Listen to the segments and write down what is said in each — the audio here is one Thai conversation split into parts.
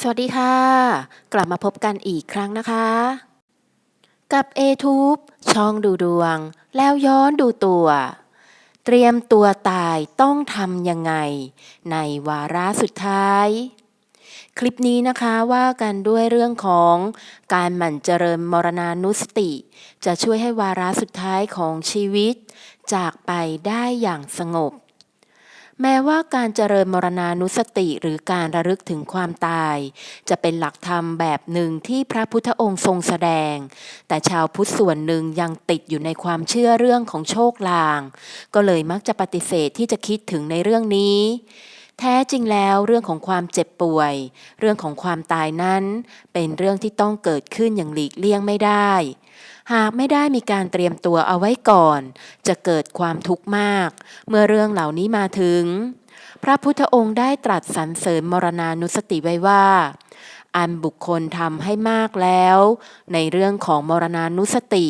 สวัสดีค่ะ กลับมาพบกันอีกครั้งนะคะ กับ a t u b e ช่องดูดวง แล้วย้อนดูตัว เตรียมตัวตายต้องทำยังไง ในวาระสุดท้าย คลิปนี้นะคะว่ากันด้วยเรื่องของการหมั่นเจริญมรณานุสติ จะช่วยให้วาระสุดท้ายของชีวิต จากไปได้อย่างสงบ แม้ว่าการเจริญมรณานุสติหรือการระลึกถึงความตาย จะเป็นหลักธรรมแบบหนึ่งที่พระพุทธองค์ทรงแสดง แต่ชาวพุทธส่วนหนึ่งยังติดอยู่ในความเชื่อเรื่องของโชคลาง ก็เลยมักจะปฏิเสธที่จะคิดถึงในเรื่องนี้ แท้จริงแล้วเรื่องของความเจ็บป่วย เรื่องของความตายนั้น เป็นเรื่องที่ต้องเกิดขึ้นอย่างหลีกเลี่ยงไม่ได้ หากไม่ได้มีการเตรียมตัวเอาไว้ก่อน จะเกิดความทุกข์มาก เมื่อเรื่องเหล่านี้มาถึง พระพุทธองค์ได้ตรัสสรรเสริญมรณานุสติไว้ว่า อันบุคคลทำให้มากแล้ว ในเรื่องของมรณานุสติ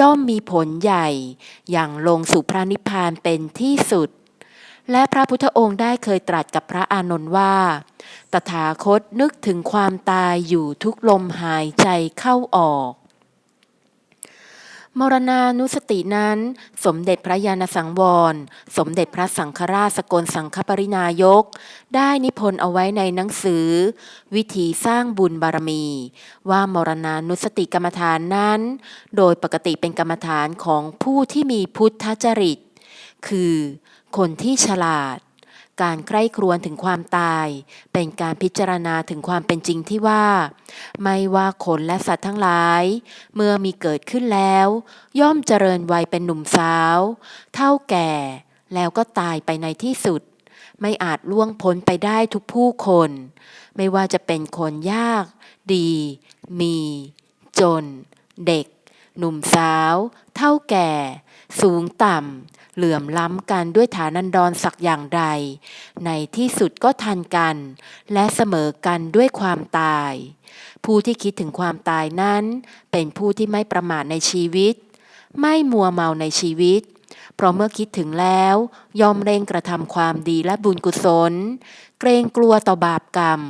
ย่อมมีผลใหญ่ อย่างลงสู่พระนิพพานเป็นที่สุด และพระพุทธองค์ได้เคยตรัสกับพระอานนท์ว่า ตถาคตนึกถึงความตายอยู่ทุกลมหายใจเข้าออก มรณานุสตินั้น สมเด็จพระยาณสังวร สมเด็จพระสังฆราชสกลสังฆปรินายก ได้นิพนธ์เอาไว้ในหนังสือ วิธีสร้างบุญบารมี ว่ามรณานุสติกรรมฐานนั้น โดยปกติเป็นกรรมฐานของผู้ที่มีพุทธจริต คือ คนที่ฉลาด การใคร่ครวญถึงความตาย เป็นการพิจารณาถึงความเป็นจริงที่ว่า ไม่ว่าคนและสัตว์ทั้งหลาย เมื่อมีเกิดขึ้นแล้ว ย่อมเจริญวัยเป็นหนุ่มสาว เท่าแก่ แล้วก็ตายไปในที่สุด ไม่อาจล่วงพ้นไปได้ทุกผู้คน ไม่ว่าจะเป็นคนยาก ดี มี จน เด็ก หนุ่มสาว เท่าแก่ สูงต่ำ เหลื่อมล้ำกันด้วยฐานันดรศักอย่างใด ในที่สุดก็ทันกัน และเสมอกันด้วยความตาย ผู้ที่คิดถึงความตายนั้น เป็นผู้ที่ไม่ประมาทในชีวิต ไม่มัวเมาในชีวิต เพราะเมื่อคิดถึงแล้วยอมเร่งกระทำความดีและบุญกุศล เกรงกลัวต่อบาปกรรม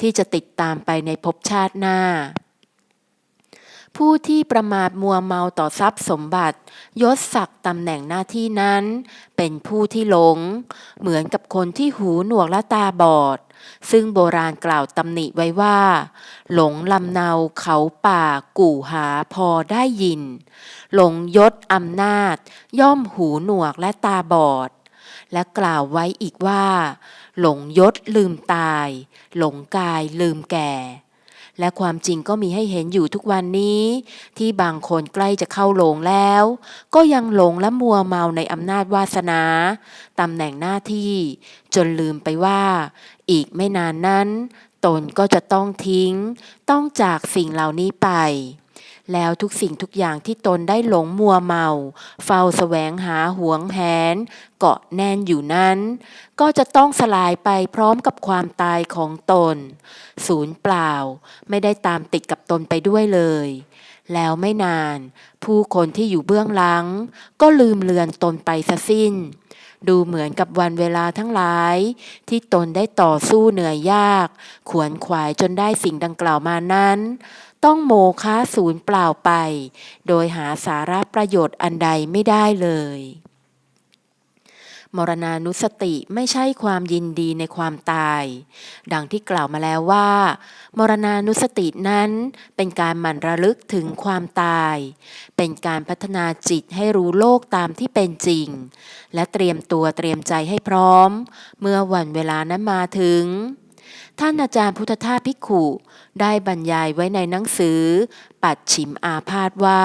ที่จะติดตามไปในภพชาติหน้า ผู้ที่ประมาทมัวเมาต่อทรัพย์สมบัติยศศักดิ์ตำแหน่งหน้าที่นั้น เป็นผู้ที่หลง เหมือนกับคนที่หูหนวกและตาบอด ซึ่งโบราณกล่าวตำหนิไว้ว่า หลงลำเนาเขาป่ากู่หาพอได้ยิน หลงยศอำนาจ ย่อมหูหนวกและตาบอด และกล่าวไว้อีกว่า หลงยศลืมตาย หลงกายลืมแก่ และความจริงก็มีให้เห็นอยู่ทุกวันนี้ ที่บางคนใกล้จะเข้าโลงแล้ว ก็ยังหลงและมัวเมาในอำนาจวาสนาตำแหน่งหน้าที่ จนลืมไปว่า อีกไม่นานนั้น ตนก็จะต้องทิ้ง ต้องจากสิ่งเหล่านี้ไป แล้วทุกสิ่งทุกอย่างที่ตนได้หลงมัวเมา เฝ้าแสวงหาหวงแหน เกาะแน่นอยู่นั้น ก็จะต้องสลายไปพร้อมกับความตายของตน ศูนย์เปล่า ไม่ได้ตามติดกับตนไปด้วยเลย แล้วไม่นาน ผู้คนที่อยู่เบื้องหลัง ก็ลืมเลือนตนไปซะสิ้น ดูเหมือนกับวันเวลาทั้งหลาย ที่ตนได้ต่อสู้เหนื่อยยาก ขวนขวายจนได้สิ่งดังกล่าวมานั้น ต้องโมฆะศูนย์เปล่าไป โดยหาสาระประโยชน์อันใดไม่ได้เลย มรณานุสติไม่ใช่ความยินดีในความตาย ดังที่กล่าวมาแล้วว่า มรณานุสตินั้นเป็นการหมั่นระลึกถึงความตาย เป็นการพัฒนาจิตให้รู้โลกตามที่เป็นจริง และเตรียมตัวเตรียมใจให้พร้อม เมื่อวันเวลานั้นมาถึง ท่านอาจารย์พุทธทาสภิกขุได้บรรยายไว้ในหนังสือ ปัดฉิมอาพาธว่า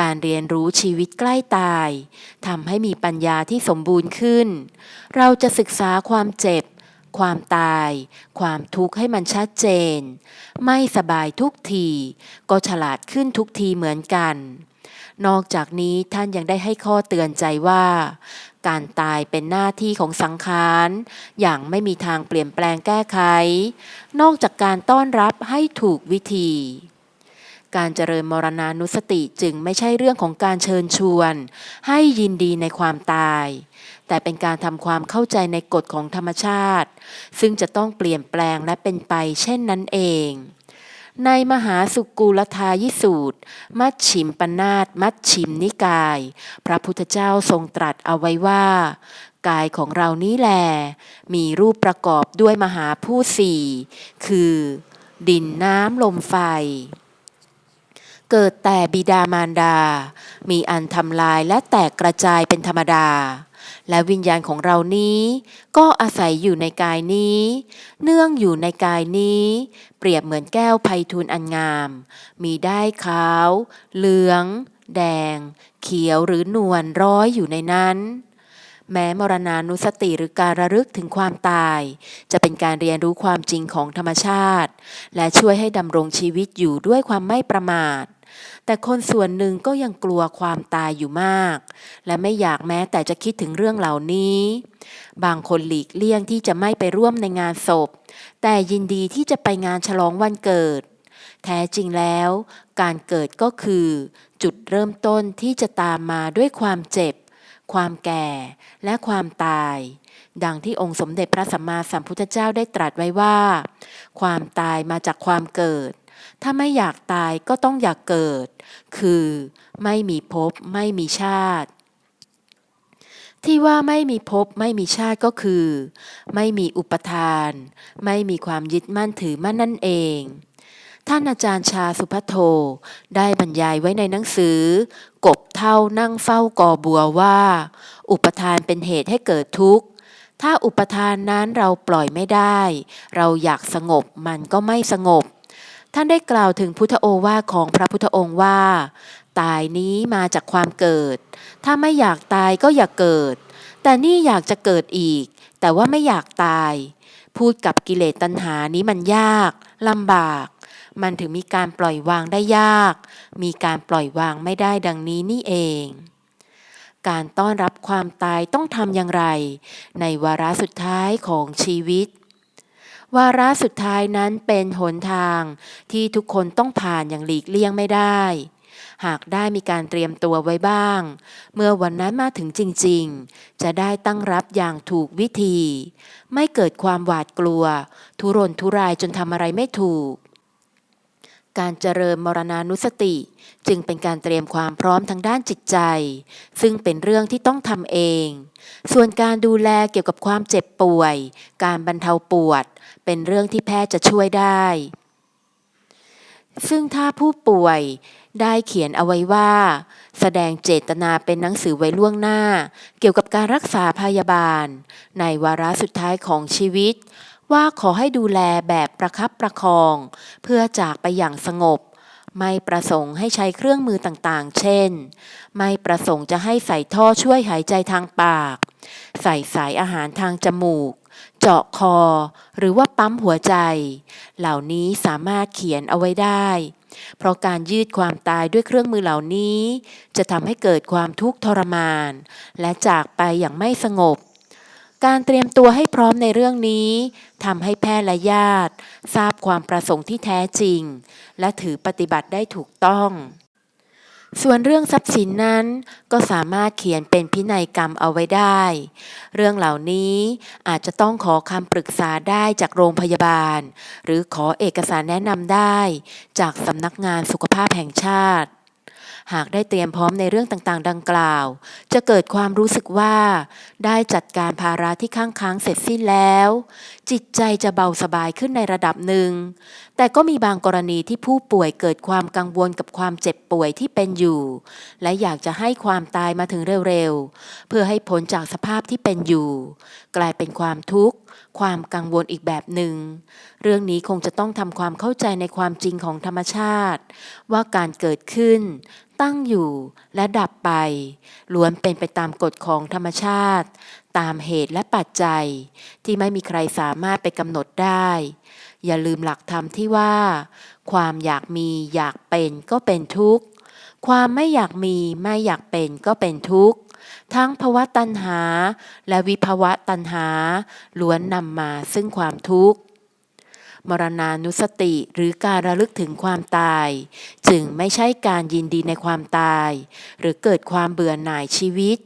การเรียนรู้ชีวิตใกล้ตายทำให้มีปัญญาที่สมบูรณ์ขึ้น เราจะศึกษาความเจ็บ ความตาย ความทุกข์ให้มันชัดเจน ไม่สบายทุกที ก็ฉลาดขึ้นทุกทีเหมือนกันนอกจากนี้ท่านยังได้ให้ข้อเตือนใจว่าการตายเป็นหน้าที่ของสังขาร อย่างไม่มีทางเปลี่ยนแปลงแก้ไข นอกจากการต้อนรับให้ถูกวิธี การเจริญมรณานุสติจึงไม่ใช่เรื่องของการเชิญชวน ให้ยินดีในความตาย แต่เป็นการทำความเข้าใจในกฎของธรรมชาติ ซึ่งจะต้องเปลี่ยนแปลงและเป็นไปเช่นนั้นเอง ในมหาสุกูลทายิสูตร มัชชิมปนาตมัชชิมนิกาย พระพุทธเจ้าทรงตรัสเอาไว้ว่า กายของเรานี้แล มีรูปประกอบด้วยมหาผู้สี่คือ ดินน้ำลมไฟ เกิดแต่บิดามารดา มีอันทำลายและแตกกระจายเป็นธรรมดา และวิญญาณของเรานี้ ก็อาศัยอยู่ในกายนี้ เนื่องอยู่ในกายนี้ เปรียบเหมือนแก้วไพทูลอันงาม มีได้ขาว เหลือง แดง เขียวหรือนวลร้อยอยู่ในนั้นแม้มรณานุสติหรือการระลึกถึงความตาย จะเป็นการเรียนรู้ความจริงของธรรมชาติ และช่วยให้ดำรงชีวิตอยู่ด้วยความไม่ประมาท แต่คนส่วนหนึ่งก็ยังกลัวความตายอยู่มาก และไม่อยากแม้แต่จะคิดถึงเรื่องเหล่านี้ บางคนหลีกเลี่ยงที่จะไม่ไปร่วมในงานศพ แต่ยินดีที่จะไปงานฉลองวันเกิด แท้จริงแล้ว การเกิดก็คือ จุดเริ่มต้นที่จะตามมาด้วยความเจ็บ ความแก่ และความตายดังที่องค์สมเด็จพระสัมมาสัมพุทธเจ้าได้ตรัสไว้ว่า ความตายมาจากความเกิด ถ้าไม่อยากตายก็ต้องอยากเกิด คือไม่มีภพไม่มีชาติ ที่ว่าไม่มีภพไม่มีชาติก็คือ ไม่มีอุปทาน ไม่มีความยึดมั่นถือมั่นนั่นเอง ท่านอาจารย์ชาสุพัโทได้บรรยายไว้ในหนังสือ กบเท่านั่งเฝ้ากอบัวว่า อุปทานเป็นเหตุให้เกิดทุกข์ถ้าอุปทานนั้นเราปล่อยไม่ได้ เราอยากสงบมันก็ไม่สงบ ท่านได้กล่าวถึงพุทธโอวาทของพระพุทธองค์ว่า ตายนี้มาจากความเกิด ถ้าไม่อยากตายก็อย่าเกิด แต่นี่อยากจะเกิดอีก แต่ว่าไม่อยากตาย พูดกับกิเลสตัณหานี้มันยากลำบาก มันถึงมีการปล่อยวางได้ยาก มีการปล่อยวางไม่ได้ดังนี้นี่เองการต้อนรับความตายต้องทำอย่างไร ในวาระสุดท้ายของชีวิต วาระสุดท้ายนั้นเป็นหนทางที่ทุกคนต้องผ่านอย่างหลีกเลี่ยงไม่ได้ หากได้มีการเตรียมตัวไว้บ้าง เมื่อวันนั้นมาถึงจริงๆ จะได้ตั้งรับอย่างถูกวิธี ไม่เกิดความหวาดกลัว ทุรนทุรายจนทำอะไรไม่ถูก การเจริญมรณานุสติ จึงเป็นการเตรียมความพร้อมทางด้านจิตใจ ซึ่งเป็นเรื่องที่ต้องทำเอง ส่วนการดูแลเกี่ยวกับความเจ็บป่วย การบรรเทาปวด เป็นเรื่องที่แพทย์จะช่วยได้ ซึ่งถ้าผู้ป่วยได้เขียนเอาไว้ว่า แสดงเจตนาเป็นหนังสือไว้ล่วงหน้า เกี่ยวกับการรักษาพยาบาล ในวาระสุดท้ายของชีวิต ว่าขอให้ดูแลแบบประคับประคอง เพื่อจากไปอย่างสงบ ไม่ประสงค์ให้ใช้เครื่องมือต่างๆ เช่น ไม่ประสงค์จะให้ใส่ท่อช่วยหายใจทางปาก ใส่สายอาหารทางจมูก เจาะคอ หรือว่าปั๊มหัวใจ เหล่านี้สามารถเขียนเอาไว้ได้ เพราะการยืดความตายด้วยเครื่องมือเหล่านี้ จะทำให้เกิดความทุกข์ทรมาน และจากไปอย่างไม่สงบ การเตรียมตัวให้พร้อมในเรื่องนี้ทำให้แพทย์และญาติ ทราบความประสงค์ที่แท้จริง และถือปฏิบัติได้ถูกต้อง ส่วนเรื่องทรัพย์สินนั้น ก็สามารถเขียนเป็นพินัยกรรมเอาไว้ได้ เรื่องเหล่านี้อาจจะต้องขอคำปรึกษาได้จากโรงพยาบาล หรือขอเอกสารแนะนำได้ จากสำนักงานสุขภาพแห่งชาติ หากได้เตรียมพร้อมในเรื่องต่างๆ ดังกล่าว จะเกิดความรู้สึกว่า ได้จัดการภาระที่ข้างค้างเสร็จสิ้นแล้ว จิตใจจะเบาสบายขึ้นในระดับหนึ่ง แต่ก็มีบางกรณีที่ผู้ป่วยเกิดความกังวลกับความเจ็บป่วยที่เป็นอยู่ และอยากจะให้ความตายมาถึงเร็วๆ เพื่อให้พ้นจากสภาพที่เป็นอยู่ กลายเป็นความทุกข์ ความกังวลอีกแบบหนึ่ง เรื่องนี้คงจะต้องทำความเข้าใจในความจริงของธรรมชาติ ว่าการเกิดขึ้นตั้งอยู่และดับไปล้วนเป็นไปตามกฎของธรรมชาติ ตามเหตุและปัจจัย ที่ไม่มีใครสามารถไปกำหนดได้ อย่าลืมหลักธรรมที่ว่า ความอยากมีอยากเป็นก็เป็นทุกข์ ความไม่อยากมีไม่อยากเป็นก็เป็นทุกข์ ทั้งภวะตัณหา และวิภวะตัณหาล้วนนำมาซึ่งความทุกข์ มรณานุสติหรือการระลึกถึงความตาย จึงไม่ใช่การยินดีในความตาย หรือเกิดความเบื่อหน่ายชีวิต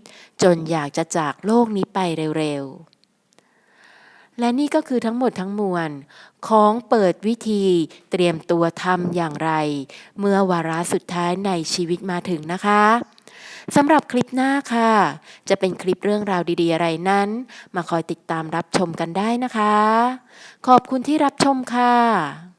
จนอยากจะจากโลกนี้ไปเร็วๆ และนี่ก็คือทั้งหมดทั้งมวล ของเปิดวิธีเตรียมตัวทำอย่างไร เมื่อวาระสุดท้ายในชีวิตมาถึงนะคะ สำหรับคลิปหน้าค่ะ จะเป็นคลิปเรื่องราวดีๆอะไรนั้น มาคอยติดตามรับชมกันได้นะคะ ขอบคุณที่รับชมค่ะ